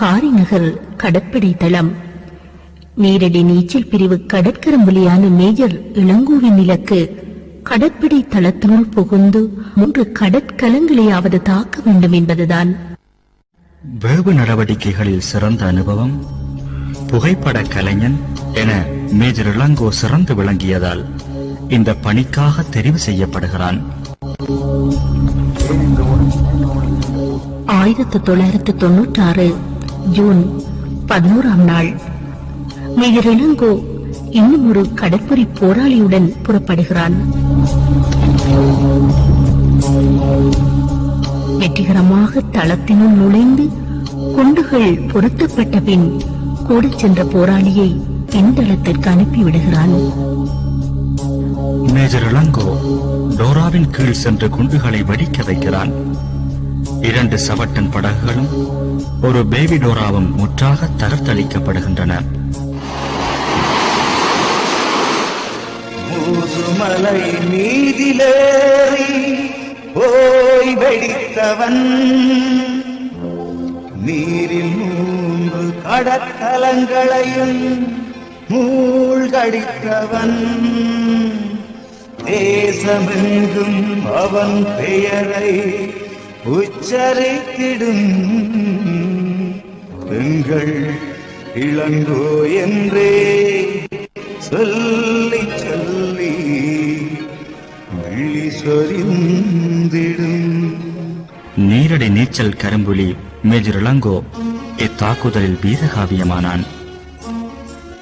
காரிநகர் கடற்படை தளம் நேரடி நீச்சல் பிரிவு கடற்கரம்புலியான மேஜர் இளங்கோவின் இலக்கு கடற்படை தளத்தினுள் புகுந்து மூன்று கடற்கலங்களையாவது தாக்க வேண்டும் என்பதுதான். வேவு நடவடிக்கைகளில் சிறந்த அனுபவம் புகைப்பட கலைஞன் என மேஜர் இளங்கோ சிறந்து விளங்கியதால் இந்த பணிக்காக தெரிவு செய்யப்படுகிறான். ஆயிரத்து தொள்ளாயிரத்து தொன்னூற்றி ஆறு ஜூன் பதினோராம் நாள். மேஜர் இளங்கோ இன்னும் ஒரு கடற்படை போராளியுடன் புறப்படுகிறான். வெற்றிகரமாக தளத்தினுள் நுழைந்து குண்டுகள் பொருத்தப்பட்ட பின் கூட சென்ற போராளியை பின்தளத்திற்கு அனுப்பிவிடுகிறான். மேஜர் இளங்கோ டோராவின் கீழ் சென்று குண்டுகளை வெடிக்க வைக்கிறான். இரண்டு சவட்டன் படகுகளும் ஒரு பேபி டோராவும் முற்றாக தரத்தளிக்கப்படுகின்றன. மூதுமலை மீதிலேறி போய் வெடித்தவன். நீரில் மூன்று கடற்கலங்களையும் மூழ்கடித்தவன். தேசமெங்கும் அவன் பெயரை உச்சரித்திடும் பெண்கள் இளங்கோ என்றே. சொல்லி சொல்லி விழி சொரிந்திடும். நீரடி நீச்சல் கரும்புலி மேஜர் இளங்கோ இத்தாக்குதலில் வீரகாவியமானான்